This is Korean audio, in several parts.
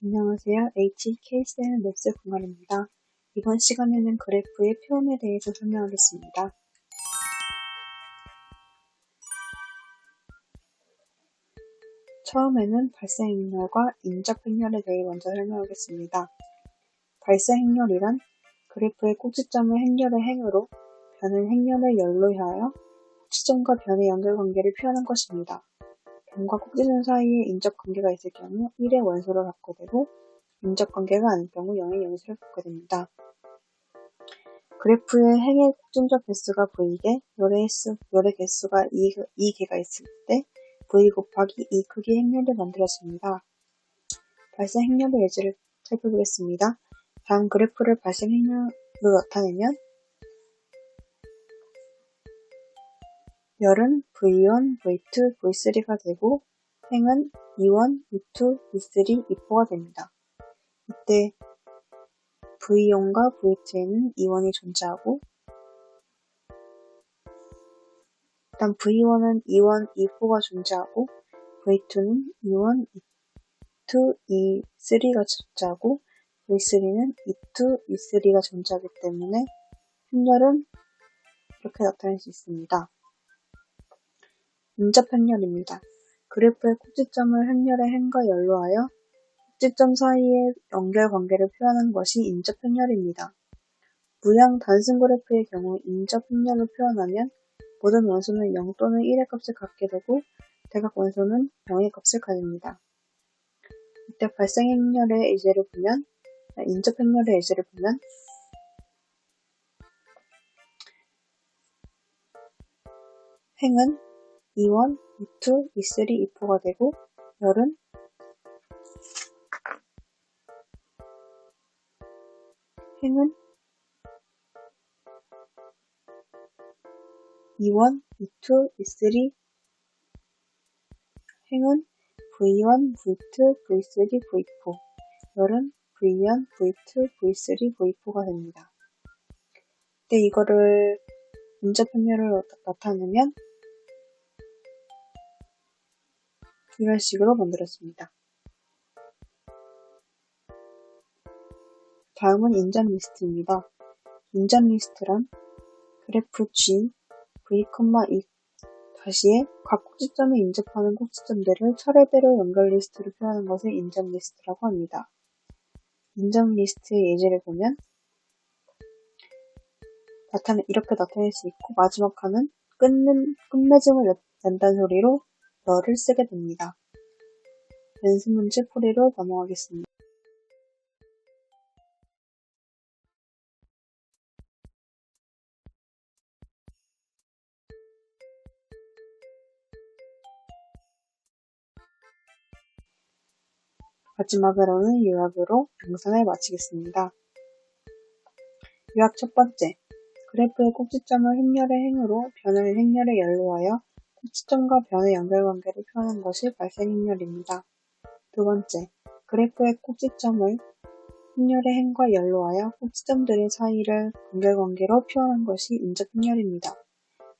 안녕하세요. HKCN 맵스 공간입니다. 이번 시간에는 그래프의 표현에 대해서 설명하겠습니다. 처음에는 발생 행렬과 인접 행렬에 대해 먼저 설명하겠습니다. 발생 행렬이란 그래프의 꼭지점을 행렬의 행으로 변은 행렬의 열로 향하여 꼭지점과 변의 연결관계를 표현한 것입니다. 점과 꼭지점 사이에 인접 관계가 있을 경우 1의 원소를 갖게 되고 인접 관계가 아닐 경우 0의 영수를 갖게 됩니다. 그래프의 행의 꼭진적 개수가 V개, 열의, 수, 열의 개수가 2, 2개가 있을 때 V 곱하기 2 크기 행렬을 만들어집니다. 발생 행렬의 예제를 살펴보겠습니다. 다음 그래프를 발생 행렬로 나타내면 열은 V1, V2, V3가 되고 행은 E1, E2, E3, E4가 됩니다. 이때 V1과 V2에는 E1이 존재하고 일단 V1은 E1, E4가 존재하고 V2는 E1, E2, E3가 존재하고 V3는 E2, E3가 존재하기 때문에 행렬은 이렇게 나타낼 수 있습니다. 인접 행렬입니다. 그래프의 꼭지점을 행렬의 행과 열로 하여 꼭지점 사이의 연결 관계를 표현한 것이 인접 행렬입니다. 무형 단순 그래프의 경우 인접 행렬을 표현하면 모든 원소는 0 또는 1의 값을 갖게 되고 대각 원소는 0의 값을 가집니다. 이때 발생 행렬의 예제를 보면 인접 행렬의 예제를 보면 행은 E1, E2, E3, E4가 되고 열은 행은 E1, E2, E3 행은 V1, V2, V3, V4 열은 V1, V2, V3, V4가 됩니다. 네, 이거를 문자 평면을 나타내면 이런 식으로 만들었습니다. 다음은 인전 리스트입니다. 인전 리스트란 그래프 G, V, 2 다시에 각 꼭지점에 인접하는 꼭지점들을 차례대로 연결 리스트로 표현하는 것을 인전 리스트라고 합니다. 인전 리스트의 예제를 보면 나타내, 이렇게 나타낼 수 있고 마지막 칸은 끝는, 끝맺음을 낸다는 소리로 너를 쓰게 됩니다. 연습 문제 풀이로 넘어가겠습니다. 마지막으로는 요약으로 영상을 마치겠습니다. 요약 첫 번째. 그래프의 꼭지점을 행렬의 행으로 변을 행렬의 열로 하여 꼭지점과 변의 연결관계를 표현한 것이 발생행렬입니다. 두 번째, 그래프의 꼭지점을 행렬의 행과 열로 하여 꼭지점들의 사이를 연결관계로 표현한 것이 인접행렬입니다.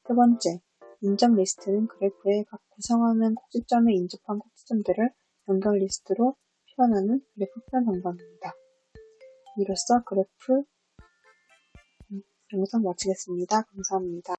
세 번째, 인접 리스트는 그래프에 각 구성하는 꼭지점에 인접한 꼭지점들을 연결 리스트로 표현하는 그래프 표현 방법입니다. 이로써 그래프 영상 마치겠습니다. 감사합니다.